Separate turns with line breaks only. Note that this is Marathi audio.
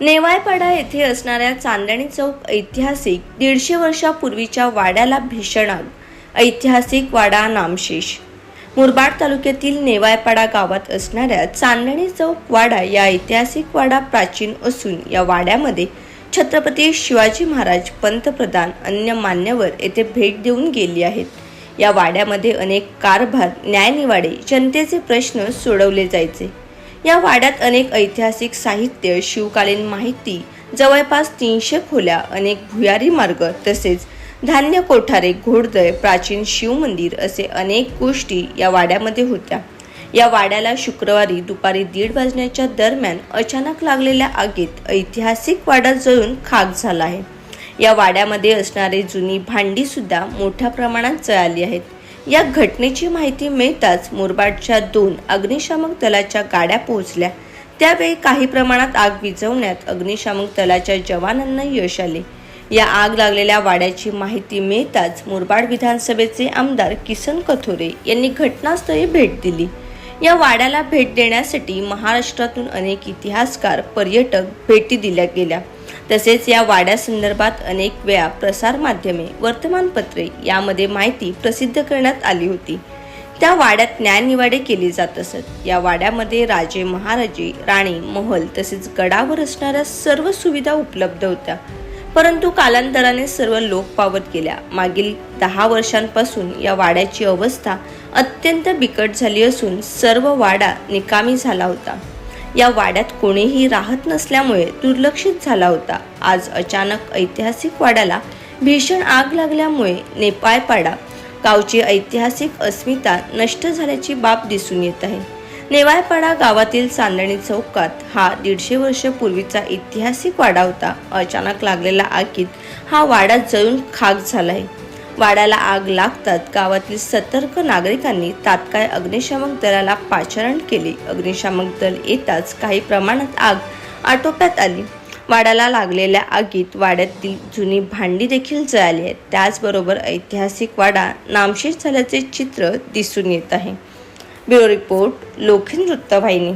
नेवायपाडा येथे असणाऱ्या चांदणी चौक ऐतिहासिक दीडशे वर्षापूर्वीच्या वाड्याला भीषण आग. ऐतिहासिक वाडा नामशेष. मुरबाड तालुक्यातील नेवायपाडा गावात असणाऱ्या चांदणी चौक वाडा या ऐतिहासिक वाडा प्राचीन असून या वाड्यामध्ये छत्रपती शिवाजी महाराज पंतप्रधान अन्य मान्यवर येथे भेट देऊन गेली आहेत. या वाड्यामध्ये अनेक कारभार न्यायनिवाडे जनतेचे प्रश्न सोडवले जायचे. या वाड्यात अनेक ऐतिहासिक साहित्य शिवकालीन माहिती जवळपास तीनशे खोल्या अनेक भुयारी मार्ग तसेच धान्य कोठारे घोडदय प्राचीन शिवमंदिर असे अनेक गोष्टी या वाड्यामध्ये होत्या. या वाड्याला शुक्रवारी दुपारी दीड वाजण्याच्या दरम्यान अचानक लागलेल्या आगीत ऐतिहासिक वाडा जळून खाक झाला आहे. या वाड्यामध्ये असणारी जुनी भांडी सुद्धा मोठ्या प्रमाणात जळाली आहेत. या घटनेची माहिती मिळताच मुरबाडच्या दोन अग्निशामक दलाच्या गाड्या पोहोचल्या. त्यावेळी काही प्रमाणात आग विझवण्यात अग्निशामक दलाच्या जवानांना यश आले. या आग लागलेल्या वाड्याची माहिती मिळताच मुरबाड विधानसभेचे आमदार किसन कथोरे यांनी घटनास्थळी भेट दिली. या वाड्याला भेट देण्यासाठी महाराष्ट्रातून अनेक इतिहासकार पर्यटक भेटी दिल्या गेल्या. तसेच या वाड्यासंदर्भात अनेक वेळा प्रसारमाध्यमे वर्तमानपत्रे यामध्ये माहिती प्रसिद्ध करण्यात आली होती. त्या वाड्यात न्यायनिवाडे केली जात असत. या वाड्यामध्ये राजे महाराजे राणी महल तसेच गडावर असणाऱ्या सर्व सुविधा उपलब्ध होत्या. परंतु कालांतराने सर्व लोक पावत गेल्या. मागील दहा वर्षांपासून या वाड्याची अवस्था अत्यंत बिकट झाली असून सर्व वाडा निकामी झाला होता. या वाड्यात कोणीही राहत नसल्यामुळे दुर्लक्षित झाला होता. आज अचानक ऐतिहासिक वाड्याला भीषण आग लागल्यामुळे नेपाळपाडा गावची ऐतिहासिक अस्मिता नष्ट झाल्याची बाब दिसून येत आहे. नेवाळपाडा गावातील चांदणी चौकात हा दीडशे वर्ष पूर्वीचा ऐतिहासिक वाडा होता. अचानक लागलेल्या आगीत हा वाडा जळून खाक झाला आहे. वाड्याला आग लागतात. गावातील सतर्क नागरिकांनी तात्काळ अग्निशामक दलाला पाचारण केले. अग्निशामक दल येताच काही प्रमाणात आग आटोक्यात आली. वाड्याला लागलेल्या आगीत वाड्यातील जुनी भांडी देखील जळाली आहेत. त्याचबरोबर ऐतिहासिक वाडा नामशेष झाल्याचे चित्र दिसून येत आहे. ब्युरो रिपोर्ट लोखिन वृत्तवाहिनी.